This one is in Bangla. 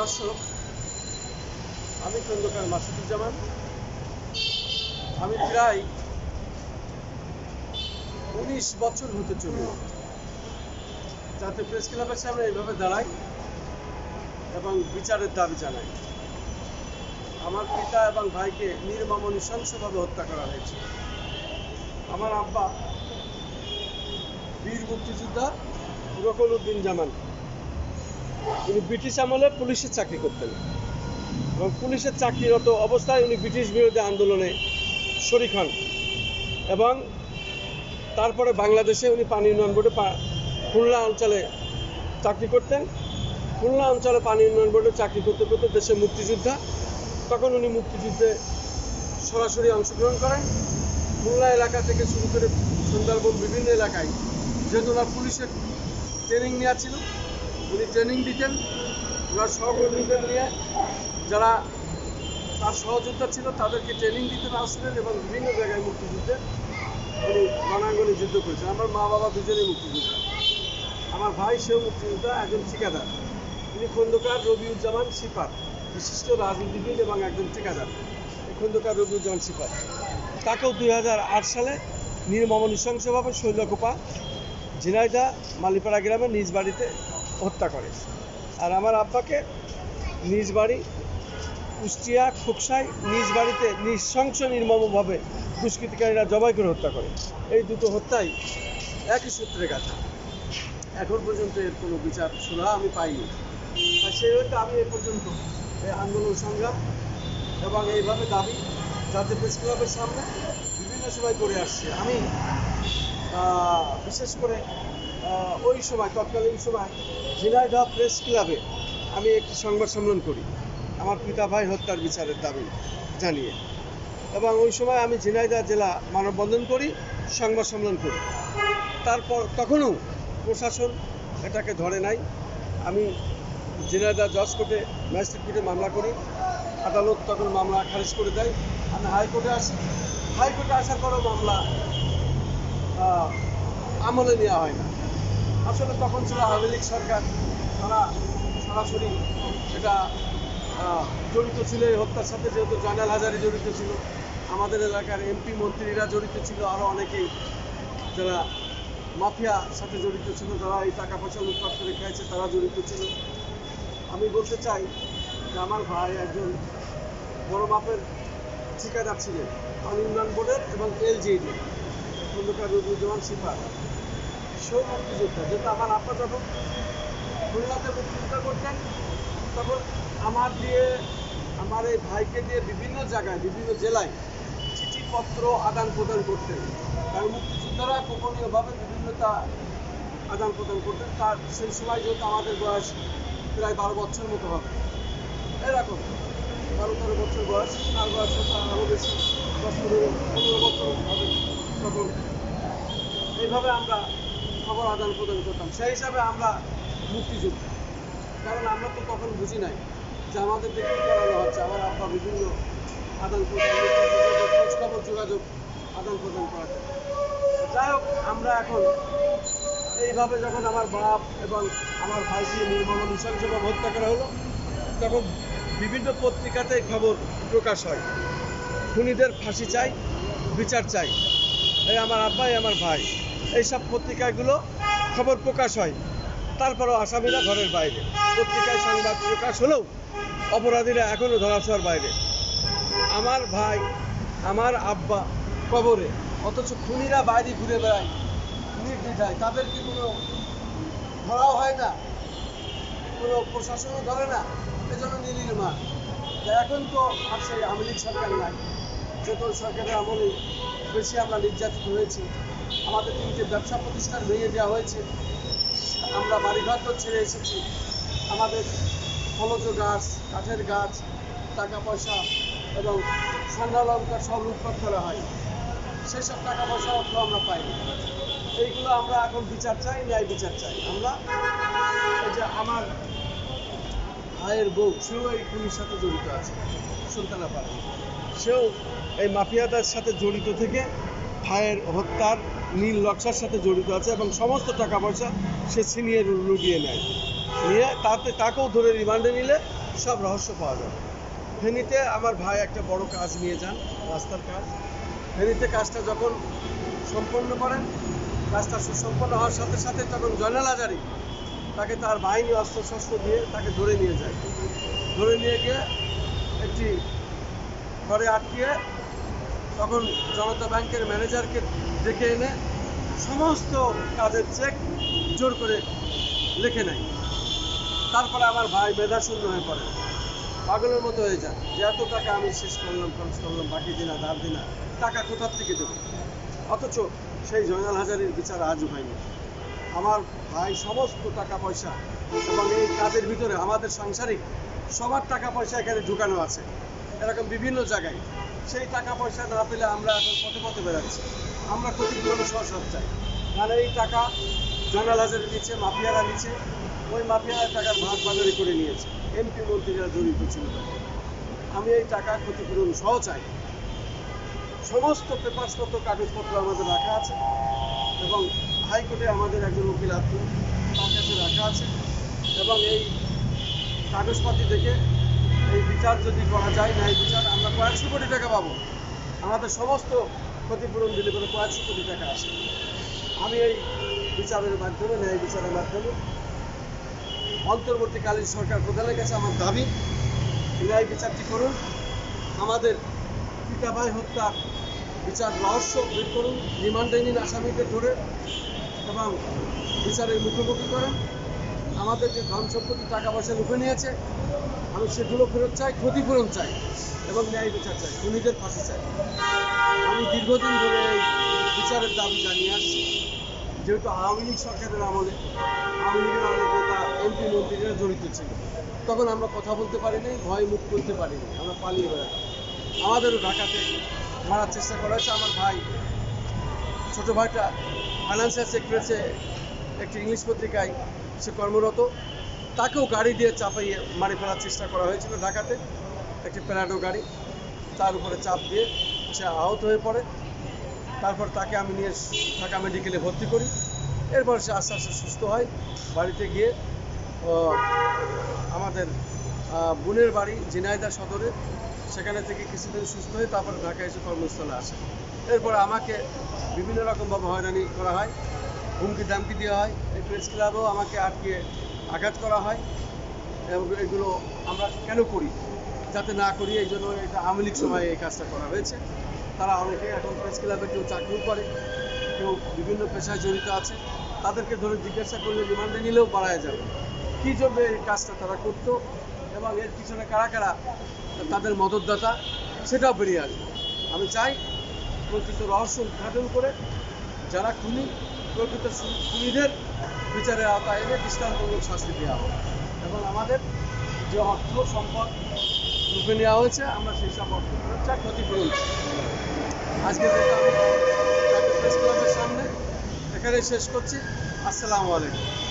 দর্শক, আমি খন্দকার মাসুদুজ্জামান। আমি প্রায় উনিশ বছর হতে চলল। যাতে প্রেস ক্লাবের সামনে এইভাবে দাঁড়াই এবং বিচারের দাবি জানাই। আমার পিতা এবং ভাইকে নির্মম নৃশংসভাবে হত্যা করা হয়েছে। আমার আব্বা বীর মুক্তিযোদ্ধা রকল উদ্দিন জামান। উনি ব্রিটিশ আমলে পুলিশের চাকরি করতেন। এবং পুলিশের চাকরিরত অবস্থায় উনি ব্রিটিশ বিরোধী আন্দোলনে শরিক হন এবং তারপরে বাংলাদেশে উনি পানি উন্নয়ন বোর্ডে খুলনা অঞ্চলে চাকরি করতেন। খুলনা অঞ্চলে পানি উন্নয়ন বোর্ডে চাকরি করতে করতে দেশে মুক্তিযোদ্ধা, তখন উনি মুক্তিযুদ্ধে সরাসরি অংশগ্রহণ করেন। খুলনা এলাকা থেকে শুরু করে সুন্দরবন বিভিন্ন এলাকায় যেহেতু পুলিশের ট্রেনিং নেওয়া ছিল। উনি ট্রেনিং দিতেন, ওনার সহকর্মীদের নিয়ে। যারা তার সহযোদ্ধা ছিল, তাদেরকে ট্রেনিং দিতে আসলেন এবং বিভিন্ন জায়গায় মুক্তিযুদ্ধে উনি রণাঙ্গনে যুদ্ধ করেছেন। আমার মা বাবা দুজনেই মুক্তিযোদ্ধা। আমার ভাই সেও মুক্তিযোদ্ধা, একজন ঠিকাদার। তিনি খন্দকার রবিউজ্জামান সিপার বিশিষ্ট রাজনীতিবিদ এবং একজন ঠিকাদার। খন্দকার রবিউজ্জামান সিপার তাকেও দুই হাজার আট সালে নির্মম নৃশংসভাবে শৈলকোপা ঝিনাইদা মালিপাড়া গ্রামে নিজ বাড়িতে হত্যা করে। আর আমার আব্বাকে নিজ বাড়ি, কুষ্টিয়া খোকসায় নিজ বাড়িতে নৃশংস নির্মমভাবে দুষ্কৃতিকারীরা জবাই করে হত্যা করে। এই দুটো হত্যাই একই সূত্রে গাথা। এখন পর্যন্ত এর কোনো বিচার সুরা আমি পাইনি। আর সেই হয়তো আমি এ পর্যন্ত এই আন্দোলন সংগ্রাম এবং এইভাবে দাবি যাতে প্রেস ক্লাবের সামনে বিভিন্ন সময় করে আসছে। আমি বিশেষ করে ওই সময়, তৎকালীন সময়, ঝিনাইদহ প্রেস ক্লাবে আমি একটি সংবাদ সম্মেলন করি। আমার পিতা ভাই হত্যার বিচারের দাবি জানিয়ে। এবং ওই সময় আমি ঝিনাইদহ জেলা মানববন্ধন করি, সংবাদ সম্মেলন করি। তারপর তখনও প্রশাসন এটাকে ধরে নাই। আমি ঝিনাইদহ জজ কোর্টে, ম্যাজিস্ট্রেট কোর্টে মামলা করি। আদালত তখন মামলা খারিজ করে দেয়। আমি হাইকোর্টে আসি। হাইকোর্টে আসার পরও মামলা আমলে নেওয়া হয় না। আসলে তখন ছিল আওয়ামী লীগ সরকার। তারা সরাসরি এটা জড়িত ছিল, এই হত্যার সাথে যেহেতু জয়নাল হাজারি জড়িত ছিল, আমাদের এলাকার এমপি মন্ত্রীরা জড়িত ছিল আরও অনেকেই যারা মাফিয়ার সাথে জড়িত ছিল, যারা এই টাকা পয়সা লুটপাট করে খেয়েছে, তারা জড়িত ছিল। আমি বলতে চাই যে আমার ভাই একজন বড় মাপের ঠিকাদার ছিলেন পানি উন্নয়ন বোর্ডের এবং এলজিডি খন্দকার রবিউজ্জামান সিপার। সেও মুক্তিযোদ্ধা যেহেতু আমার আপা যখন খুলনাতে মুক্তিযোদ্ধা করতেন, তখন আমার দিয়ে, আমার এই ভাইকে দিয়ে বিভিন্ন জায়গায়, বিভিন্ন জেলায় চিঠিপত্র আদান প্রদান করতেন। কারণ মুক্তিযোদ্ধারা গোপনীয়ভাবে বিভিন্নতা আদান প্রদান করতেন। তার সেই সময় যেহেতু আমাদের বয়স প্রায় বারো বছর মতো হবে। এরকম বারো তেরো বছর বয়স আর বয়স আরও বেশি পনেরো পনেরো বছর হবে তখন। এইভাবে আমরা খবর আদান প্রদান করতাম। সেই হিসাবে আমরা মুক্তিযুদ্ধ। কারণ আমরা তো তখন বুঝি নাই যে আমাদের দেখে করানো হচ্ছে। আমার আব্বা বিভিন্ন আদান প্রদান খোঁজখবর, যোগাযোগ আদান প্রদান করাতে যাই হোক, আমরা এখন এইভাবে যখন আমার বাপ এবং আমার ভাইকে নির্মম নৃশংসভাবে হত্যা করা হলো, তখন বিভিন্ন পত্রিকাতে খবর প্রকাশ হয়। খুনিদের ফাঁসি চাই, বিচার চাই। এই আমার আব্বাই, আমার ভাই। এইসব পত্রিকাগুলো খবর প্রকাশ হয়। তারপরও আসামিরা ঘরের বাইরে। পত্রিকায় সংবাদ প্রকাশ হলেও অপরাধীরা এখনও ধরাছোঁয়ার বাইরে। আমার ভাই, আমার আব্বা কবরে, অথচ খুনিরা বাইরে ঘুরে বেড়ায়, নির্দ্বিধায়। তাদেরকে কোনো ধরাও হয় না? কোনো প্রশাসনও ধরে না? এজন্য নির্মাণ এখন তো আর সেই আওয়ামী লীগ সরকার নাই। যেহেতু সরকারের আমলে বেশি আমরা নির্যাতিত হয়েছি। আমাদের তিনটে ব্যবসা প্রতিষ্ঠান ভেঙে দেওয়া হয়েছে, আমরা বাড়িঘর তো ছেড়ে এসেছি। আমাদের ফলজ গাছ, কাঠের গাছ, টাকা পয়সা এবং স্বর্ণালঙ্কার সব লুটপাট করা হয়। সেসব টাকা পয়সা অর্থ আমরা পাই এইগুলো আমরা এখন বিচার চাই, ন্যায় বিচার চাই। আমরা এই যে আমার ভাইয়ের বউ, সেও এই খুনির সাথে জড়িত আছে, সুলতানা পাড়া। সেও এই মাফিয়াদের সাথে জড়িত থেকে ভাইয়ের হত্যার নীল নকশার সাথে জড়িত আছে এবং সমস্ত টাকা পয়সা সে ছিনিয়ে লুটিয়ে নেয়। নিয়ে তাতে তাকেও ধরে রিমান্ডে নিলে সব রহস্য পাওয়া যাবে। ফেনীতে আমার ভাই একটা বড় কাজ নিয়ে যান, রাস্তার কাজ। ফেনীতে কাজটা যখন সম্পন্ন করেন, কাজটা সুসম্পন্ন হওয়ার সাথে সাথে তখন জয়নাল আজারি তাকে তার বাহিনী অস্ত্র শস্ত্র দিয়ে তাকে ধরে নিয়ে যায়। ধরে নিয়ে গিয়ে একটি ঘরে আটকিয়ে তখন জনতা ব্যাংকের ম্যানেজারকে ডেকে এনে সমস্ত কাজের চেক জোর করে লিখে নেয়। তারপরে আমার ভাই মেধাশূন্য হয়ে পড়ে। পাগলের মতো হয়ে যায় যে এত টাকা আমি শেষ করলাম, খরচ করলাম, বাকি দিনা, ধার দিনা, টাকা কোথার থেকে দেবো? অথচ সেই জয়নাল হাজারির বিচার আজও হয়নি। আমার ভাই সমস্ত টাকা পয়সা এবং এই কাজের ভিতরে আমাদের সাংসারিক সবার টাকা পয়সা এখানে ঢুকানো আছে। এরকম বিভিন্ন জায়গায়। সেই টাকা পয়সা না পেলে আমরা এখন পথে পথে বেড়াচ্ছি। আমরা ক্ষতিপূরণ সহসব চাই। কারণ এই টাকা জয়নাল হাজারি নিচ্ছে মাফিয়ারা নিচ্ছে ওই মাফিয়ারা টাকার ভাগ বাজারি করে নিয়েছে। এমপি মন্ত্রীরা জড়িত ছিল। আমি এই টাকা ক্ষতিপূরণ সহ চাই। সমস্ত পেপারসপত্র কাগজপত্র আমাদের রাখা আছে এবং হাইকোর্টে আমাদের একজন উকিল আছে তার কাছে রাখা আছে। এবং এই কাগজপাতি দেখে এই বিচার যদি করা যায়, ন্যায় বিচার, আমরা কয়েকশো কোটি টাকা পাবো। আমাদের সমস্ত ক্ষতিপূরণ দিলে করে কয়েকশো কোটি টাকা আসে আমি এই বিচারের মাধ্যমে, ন্যায় বিচারের মাধ্যমে অন্তর্বর্তীকালীন সরকার প্রধানের কাছে আমার দাবি ন্যায় বিচারটি করুন। আমাদের পিতাভাই হত্যার বিচার রহস্য বের করুন, রিমান্ডে নিন আসামিদের ধরে এবং বিচারের মুখোমুখি করেন। আমাদের যে ধন সম্পত্তি টাকা পয়সা লুকে নিয়েছে, আমি সেগুলো ফেরত চাই, ক্ষতিপূরণ চাই এবং ন্যায় বিচার চাই, খুনিদের ফাঁসি চাই। আমি দীর্ঘদিন ধরে এই বিচারের দাবি জানিয়ে আসছি, যেহেতু আওয়ামী লীগ সরকারের আমলে, আওয়ামী লীগের অনেক নেতা এমপি মন্ত্রীরা জড়িত ছিল। তখন আমরা কথা বলতে পারিনি, ভয় মুখ করতে পারিনি, আমরা পালিয়ে বেড়াতাম। আমাদেরও ঢাকাতে মারার চেষ্টা করা হয়েছে। আমার ভাই, ছোটো ভাইটা ফাইন্যান্সিয়াল সেক্টরেছে একটি ইংলিশ পত্রিকায় সে কর্মরত। তাকেও গাড়ি দিয়ে চাপাইয়ে মারি ফেলার চেষ্টা করা হয়েছিল ঢাকাতে, একটি প্যারাডো গাড়ি। তার উপরে চাপ দিয়ে সে আহত হয়ে পড়ে। তারপর তাকে আমি নিয়ে ঢাকা মেডিকেলে ভর্তি করি। এরপর সে আস্তে আস্তে সুস্থ হয়। বাড়িতে গিয়ে আমাদের বোনের বাড়ি ঝিনাইদা সদরে। সেখানে থেকে কিছুদিন সুস্থ হয়ে তারপর ঢাকা এসে কর্মস্থলে আসে। এরপর আমাকে বিভিন্ন রকমভাবে হয়রানি করা হয়। হুমকি দামকি দেওয়া হয়, এই প্রেস ক্লাবেও আমাকে আটকে আঘাত করা হয় এবং এগুলো আমরা কেন করি? যাতে না করি, এই জন্য এটা আওয়ামী লীগ সময়ে এই কাজটা করা হয়েছে। তারা অনেকে এখন প্রেস ক্লাবে কেউ চাকরিও করে কেউ বিভিন্ন পেশায় জড়িত আছে। তাদেরকে ধরে জিজ্ঞাসা করলে, রিমান্ডে নিলেও পাড়ায় যাবে। কী জন্য এই কাজটা তারা করতো এবং এর পিছনে কারা কারা তাদের মদতদাতা, সেটাও বেরিয়ে আসবে। আমি চাই প্রকৃত রহস্য উদ্ঘাটন করে যারা খুনি প্রকৃত সুবিধের বিচারের আওতায় এনে দৃষ্টান্তমূলক শাস্তি দেওয়া হবে। এবং আমাদের যে অর্থ, সম্পদ রূপে নেওয়া হয়েছে, আমরা সেই সব অর্থ খরচা ক্ষতিপূরণ আজকে প্রেস ক্লাবের সামনে এখানে শেষ করছি। আসসালামু আলাইকুম।